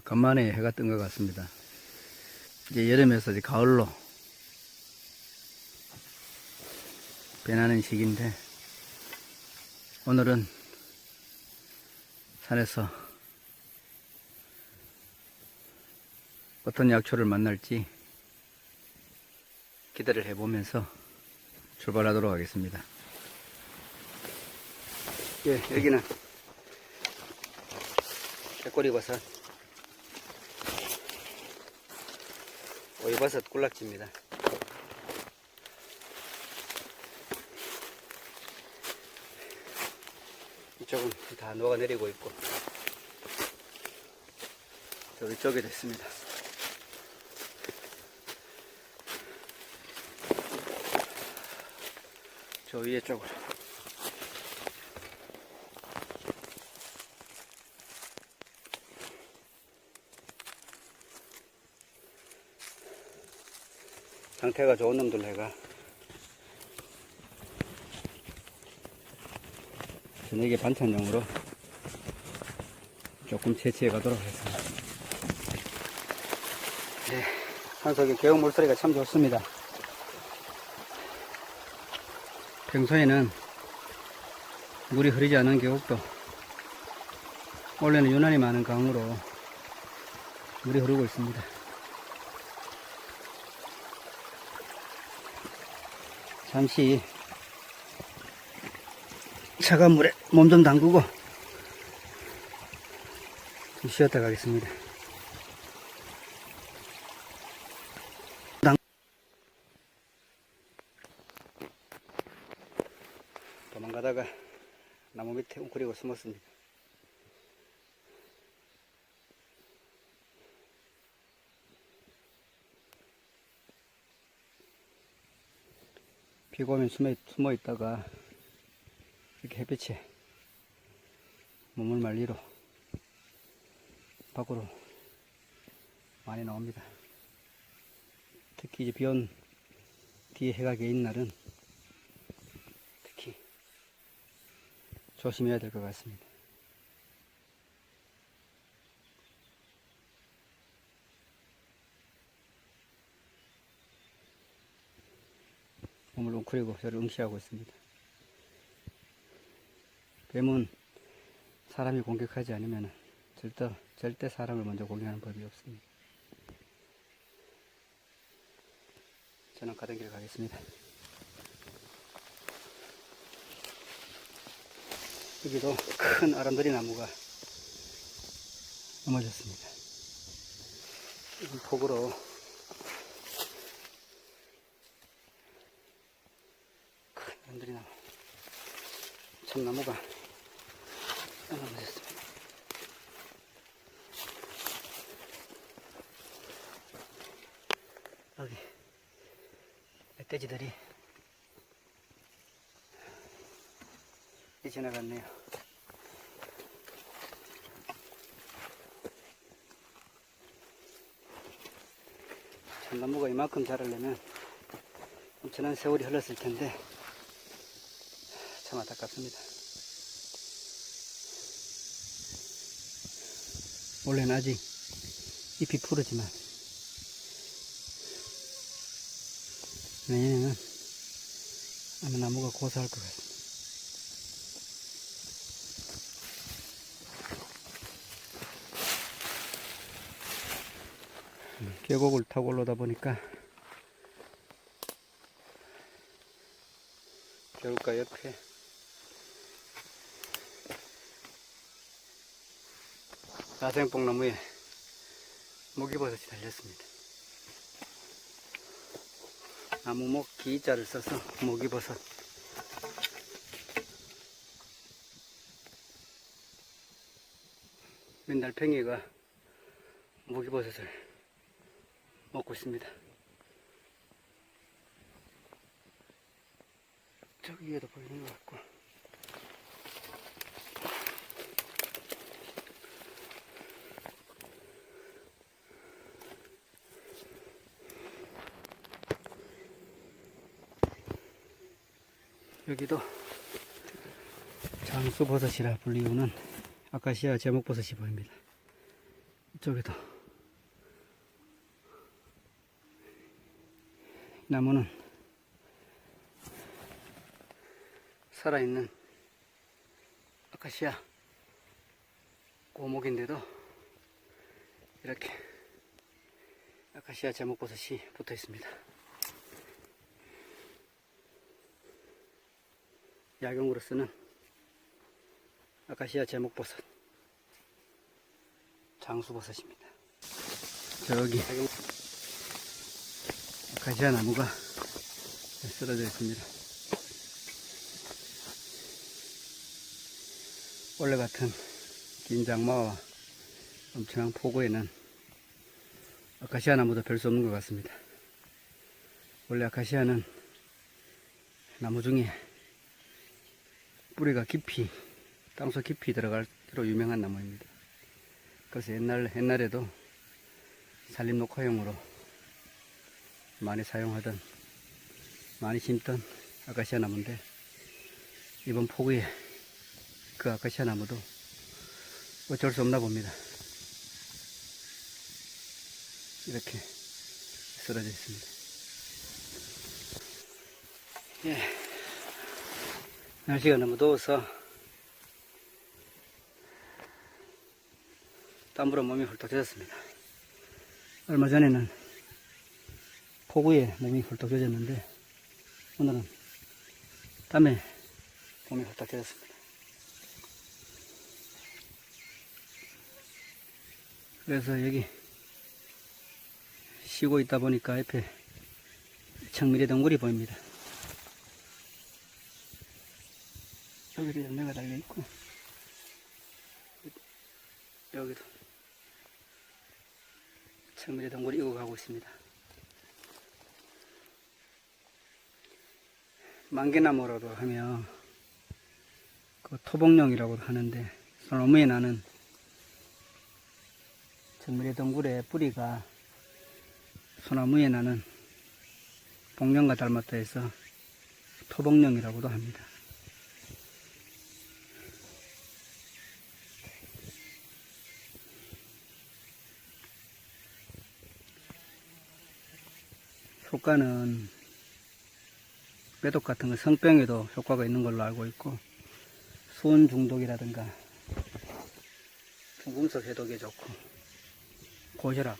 아, 간만에 해가 뜬 것 같습니다. 이제 여름에서 이제 가을로 변하는 시기인데 오늘은 산에서 어떤 약초를 만날지 기대를 해보면서 출발하도록 하겠습니다. 예, 여기는 백골이 버섯 오이버섯 꿀락지입니다. 이쪽은 다 녹아내리고 있고 저 위쪽에도 있습니다. 저 위에 쪽으로 상태가 좋은 놈들 해가 저녁에 반찬용으로 조금 채취해 가도록 하겠습니다. 네, 산속의 개운 물소리가 참 좋습니다. 평소에는 물이 흐르지 않은 계곡도 원래는 유난히 많은 강으로 물이 흐르고 있습니다. 잠시 차가운 물에 몸 좀 담그고 좀 쉬었다 가겠습니다. 당- 도망가다가 나무 밑에 웅크리고 숨었습니다. 비가 오면 숨어, 숨어 있다가 이렇게 햇빛에 몸을 말리러 밖으로 많이 나옵니다. 특히 이제 비온 뒤에 해가 개인 날은 특히 조심해야 될 것 같습니다. 웅크리고 저를 응시하고 있습니다. 뱀은 사람이 공격하지 않으면 절대, 절대 사람을 먼저 공격하는 법이 없습니다. 저는 가던 길 가겠습니다. 여기도 큰 아람들이 나무가 넘어졌습니다. 이 폭으로 큰 아람들이 나무, 참나무가 넘어졌습니다. 여기 멧돼지들이 이 지나갔네요. 참나무가 이만큼 자라려면 엄청난 세월이 흘렀을 텐데 참 안타깝습니다. 원래는 아직 잎이 푸르지만 내년에는 아마 나무가 고사할 것 같습니다. 음, 계곡을 타고 올라오다 보니까 겨울가 옆에 야생뽕나무에 목이버섯이 달렸습니다. 나무목 기자를 써서 목이버섯 맨날 팽이가 목이버섯을 먹고 있습니다. 저기에도 보이는 것 같고 여기도 장수버섯이라 불리우는 아카시아 제목버섯이 보입니다. 이쪽에도 이 나무는 살아있는 아카시아 고목인데도 이렇게 아카시아 제목버섯이 붙어 있습니다. 약용으로 쓰는 아카시아 제목버섯 장수버섯입니다. 저기 아카시아 나무가 쓰러져 있습니다. 원래 같은 긴 장마와 엄청난 폭우에는 아카시아 나무도 별 수 없는 것 같습니다. 원래 아카시아는 나무 중에 뿌리가 깊이 땅속 깊이 들어갈로 유명한 나무입니다. 그래서 옛날 옛날에도 산림 녹화용으로 많이 사용하던 많이 심던 아카시아 나무인데 이번 폭우에 그 아카시아 나무도 어쩔 수 없나 봅니다. 이렇게 쓰러져 있습니다. 예. 날씨가 너무 더워서 땀으로 몸이 훌떡 젖었습니다. 얼마 전에는 폭우에 몸이 훌떡 젖었는데 오늘은 땀에 몸이 훌떡 젖었습니다. 그래서 여기 쉬고 있다 보니까 옆에 청미리 동굴이 보입니다. 여기도 열매가 달려 있고 여기도 청미리 동굴이 익어가고 있습니다. 만개나무라고 하면 그 토복령이라고 하는데 소나무에 나는 청미리 동굴의 뿌리가 소나무에 나는 복령과 닮았다 해서 토복령이라고도 합니다. 효과는 매독 같은 거 성병에도 효과가 있는 걸로 알고 있고 수은 중독이라든가 중금속 해독에 좋고 고혈압,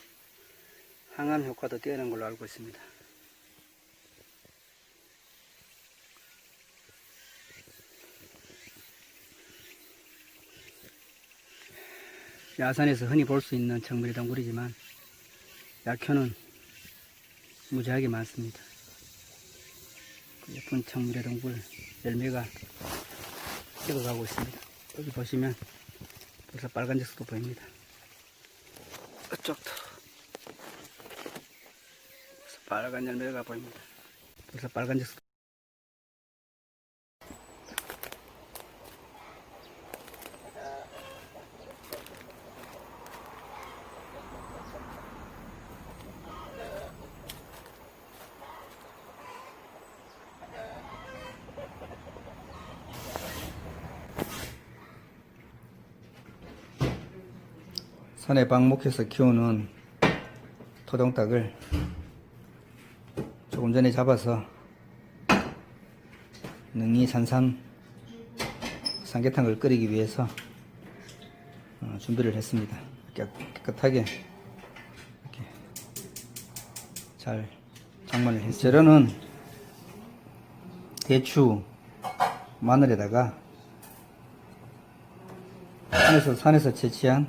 항암 효과도 뛰어난 걸로 알고 있습니다. 야산에서 흔히 볼 수 있는 청미리 동굴이지만 약효는 무지하게 많습니다. 그 예쁜 청미래 동굴 열매가 익어가고 있습니다. 여기 보시면 벌써 빨간색도 보입니다. 이쪽도 벌써 빨간 열매가 보입니다. 벌써 빨간색도 산에 방목해서 키우는 토종닭을 조금 전에 잡아서 능이 산삼 삼계탕을 끓이기 위해서 어, 준비를 했습니다. 깨- 깨끗하게 이렇게 잘 장만을 했습니다. 재료는 대추, 마늘에다가 산에서 산에서 채취한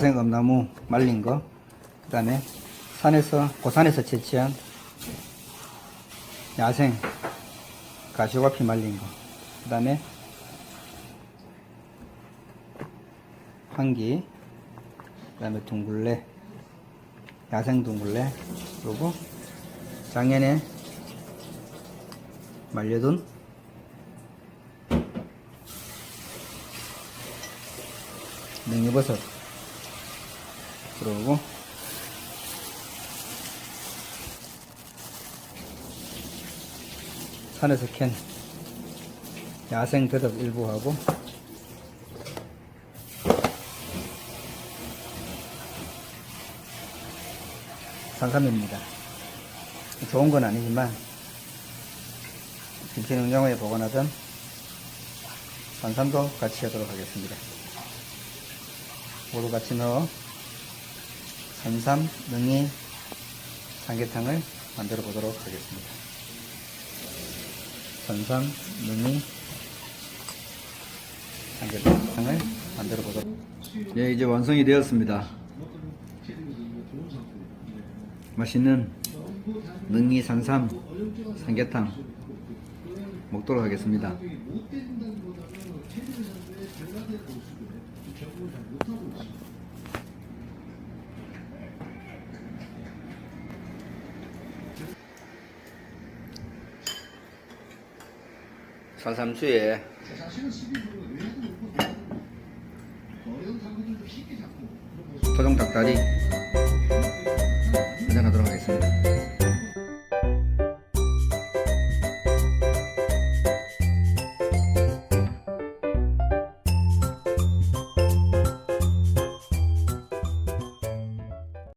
야생 엄나무 말린 거, 그 다음에 산에서, 고산에서 채취한 야생 가시오가피 말린 거, 그 다음에 황기, 그 다음에 둥글레, 야생 둥글레, 그리고 작년에 말려둔 냉이버섯, 그러고 산에서 캔 야생 대답 일부하고 산삼입니다. 좋은 건 아니지만 김치 냉장고에 보관하던 산삼도 같이 하도록 하겠습니다. 모두 같이 넣어 산삼, 능이, 삼계탕을 만들어 보도록 하겠습니다. 산삼, 능이, 삼계탕을 만들어 보도록. 예, 이제 완성이 되었습니다. 맛있는 능이 산삼 삼계탕 먹도록 하겠습니다. 산삼수에. 토종 닭다리